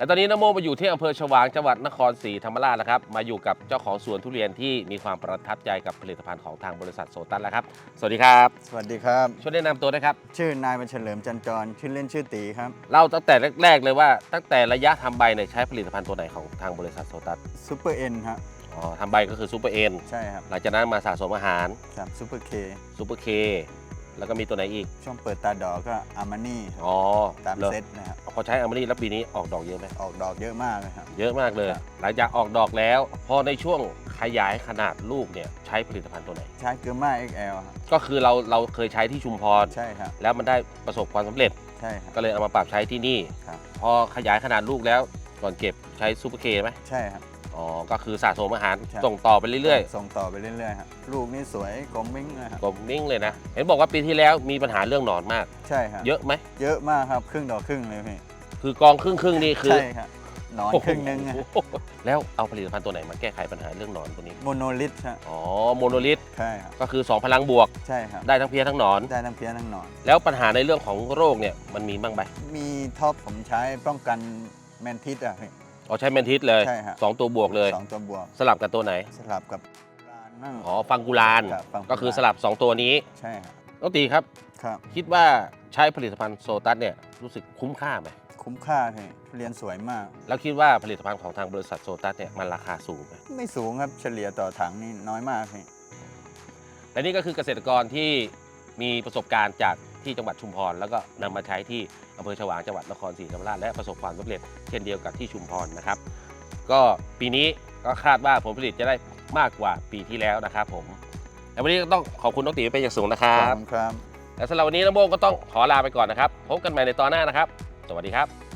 และตอนนี้นโมมาอยู่ที่อำเภอฉวางจังหวัดนครศรีธรรมราชแล้วครับ มาอยู่กับเจ้าของสวนทุเรียนที่มีความประทับใจกับผลิตภัณฑ์ของทางบริษัทโซตัสแล้วครับ สวัสดีครับ สวัสดีครับ ช่วยแนะนำตัวด้วยครับ ชื่อนายบรรเฉลิมจันจรชื่อเล่นชื่อตีครับ เล่าตั้งแต่แรก ๆ เลยว่าตั้งแต่ระยะทำใบเนี่ยใช้ผลิตภัณฑ์ตัวไหนของทางบริษัทโซตัสซูเปอร์เอ็นฮะอ๋อทำใบก็คือซูเปอร์เอ็นใช่ครับ หลังจากนั้นมาสะสมอาหารครับซูเปอร์เคซูเปอร์เค แล้วก็มีตัวไหนอีก ช่วงเปิดตาดอกก็อามานี่อ๋อตามหรอเซตนะครับพอใช้อามานี่แล้วปีนี้ออกดอกเยอะไหมออกดอกเยอะมากเลยครับ เยอะมากเลย ครับ หลังจากออกดอกแล้ว พอในช่วงขยายขนาดลูกเนี่ยใช้ผลิตภัณฑ์ตัวไหน ใช้เกลือมาเอ็กแอลครับก็คือเราเราเคยใช้ที่ชุมพร ใช่ครับแล้วมันได้ประสบความสำเร็จ ใช่ครับ ก็เลยเอามาปรับใช้ที่นี่ ครับ พอขยายขนาดลูกแล้วก่อนเก็บใช้ซูเปอร์เคไหมใช่ครับ อ๋อ ก็คือสะสมอาหารใช่ ส่งต่อไปเรื่อยส่งต่อไปเรื่อยๆครับลูกนี่สวยกลมมิ้งเลยครับ ๆกลมนิ่งเลยนะ เห็นบอกว่าปีที่แล้วมีปัญหาเรื่องหนอนมาก ใช่ครับเยอะไหม เยอะมากครับครึ่งดอกครึ่งเลยพี่คือกองครึ่งครึ่งๆนี่คือใช่ครับหนอนครึ่งนึงอะโอ้โหแล้วเอาผลิตภัณฑ์ตัวไหนมาแก้ไขปัญหาเรื่องหนอนตัวนี้ โมโนลิทฮะอ๋อ โมโนลิทใช่ครับก็คือ 2 พลังบวก ใช่ครับได้ทั้งเพี้ยทั้งหนอน ได้ทั้งเพี้ยทั้งหนอน แล้วปัญหาในเรื่องของโรคเนี่ยมันมีบ้างไหมมีท็อปผมใช้ป้องกันแมนทิสอะพี่ อ๋อใช้แมนทิสเลยใช่ฮะ สองตัวบวกเลย สองตัวบวกสลับกับตัวไหน สลับกับการนั่ง อ๋อฟังกุลาน ครับฟังกุลาน ก็คือสลับ 2 ตัวนี้ใช่ครับน้องตีครับ ครับ คิดว่าใช้ผลิตภัณฑ์โซตัสเนี่ยรู้สึกคุ้มค่าไหมคุ้มค่าพี่ทุเรียนสวยมาก แล้วคิดว่าผลิตภัณฑ์ของทางบริษัทโซตัสเนี่ยมันราคาสูงไหมไม่สูงครับเฉลี่ยต่อถังนี่น้อยมากพี่และนี่ก็คือเกษตรกรที่มีประสบการณ์จาก ที่จังหวัดชุมพร แล้วก็นำมาใช้ที่อำเภอฉวางจังหวัดนครศรีธรรมราชและประสบความสำเร็จเช่นเดียวกับที่ชุมพรนะครับ ก็ปีนี้ก็คาดว่าผลผลิตจะได้มากกว่าปีที่แล้วนะครับผมและวันนี้ก็ต้องขอบคุณน้องตีเป็นอย่างสูงนะคขรัอบบคุณครับและสำหรับวันนี้น้องโบงก็ต้องขอลาไปก่อนนะครับ พบกันใหม่ในตอนหน้านะครับ สวัสดีครับ